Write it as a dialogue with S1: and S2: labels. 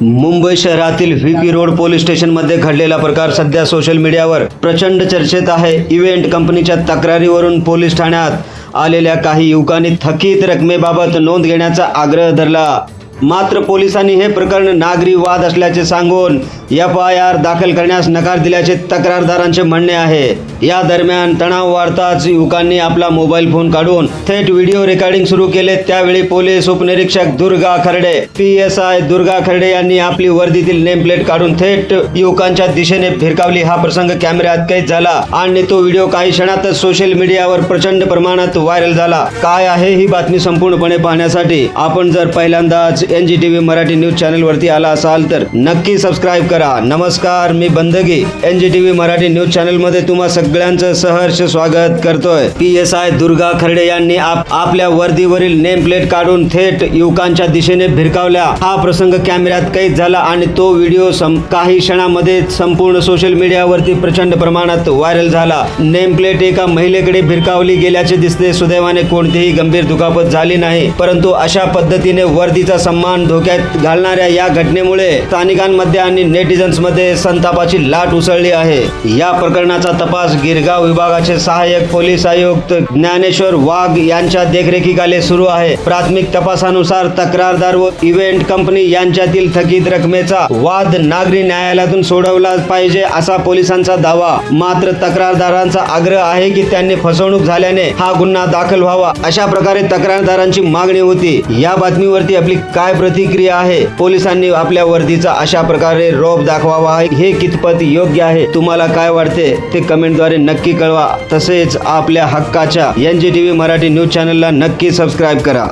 S1: मुंबई शहरातील V P road police स्टेशनमध्ये घडलेला प्रकार सध्या सोशल मीडियावर प्रचंड चर्चेत आहे. इव्हेंट कंपनीच्या तक्रारीवरून पोलीस ठाण्यात आलेल्या काही युवकांनी थकीत रकमेबाबत नोंद घेण्याचा आग्रह धरला. मात्र पोलिसांनी हे प्रकरण नागरी वाद असल्याचे सांगून एफ आय आर दाखल करण्यास नकार दिल्याचे तक्रारदारांचे म्हणणे आहे. या दरम्यान तणाव वाढताच युवकांनी आपला मोबाईल फोन काढून थेट व्हिडिओ रेकॉर्डिंग सुरू केले. त्यावेळी पोलीस उपनिरीक्षक Durga Kharde P S I Durga Kharde यांनी आपली वर्दीतील नेम प्लेट काढून थेट युवकांच्या दिशेने फिरकावली. हा प्रसंग कॅमेऱ्यात कैद झाला आणि तो व्हिडिओ काही क्षणातच सोशल मीडियावर प्रचंड प्रमाणात व्हायरल झाला. काय आहे ही बातमी संपूर्णपणे पाहण्यासाठी आपण जर पहिल्यांदाच N G T V Marathi news channel वरती आला असाल तर नक्की सबस्क्राईब करा. नमस्कार मी Bandgi N G T V Marathi news चॅनलमध्ये तुम्हा सगळ्यांचं सहर्ष स्वागत करतोय. P S I Durga Kharde यांनी आप- आपल्या वर्दीवरील नेम प्लेट काढून थेट युवकांच्या दिशेने भिरकावल्या. हा प्रसंग कॅमेऱ्यात कैद झाला आणि तो व्हिडिओ काही क्षणामध्ये संपूर्ण सोशल मीडियावरती प्रचंड प्रमाणात व्हायरल झाला. नेम प्लेट एका महिलेकडे भिरकावली गेल्याचे दिसते सुदैवाने कोणतीही गंभीर दुखापत झाली नाही. परंतु अशा पद्धतीने वर्दीचा सन्मान धोक्यात घालणाऱ्या या घटनेमुळे स्थानिकांमध्ये आणि नेट नेटिझन्समध्ये संतापाची लाट उसळली आहे. या प्रकरणाचा तपास गिरगाव विभागाचे सहाय्यक पोलीस आयुक्त ज्ञानेश्वर वाघ यांच्या देखरेखीखाली सुरू आहे. प्राथमिक तपासानुसार तक्रारदार व इव्हेंट कंपनी यांच्यातील थकीत रकमेचा वाद नागरी न्यायालयातून सोडवला पाहिजे असा पोलिसांचा दावा. मात्र तक्रारदारांचा आग्रह आहे की त्यांनी फसवणूक झाल्याने हा गुन्हा दाखल व्हावा. अशा प्रकारे तक्रारदारांची मागणी होती. या बातमीवरती आपली काय प्रतिक्रिया आहे? पोलिसांनी आपल्या वर्दीचा अशा प्रकारे रोप दाखवावा. हे कितपत योग्य आहे? तुम्हाला काय वाटते? ते कमेंटद्वारे नक्की कळवा. तसेच आपल्या हक्काच्या N G T V Marathi news चॅनलला नक्की सबस्क्राईब करा.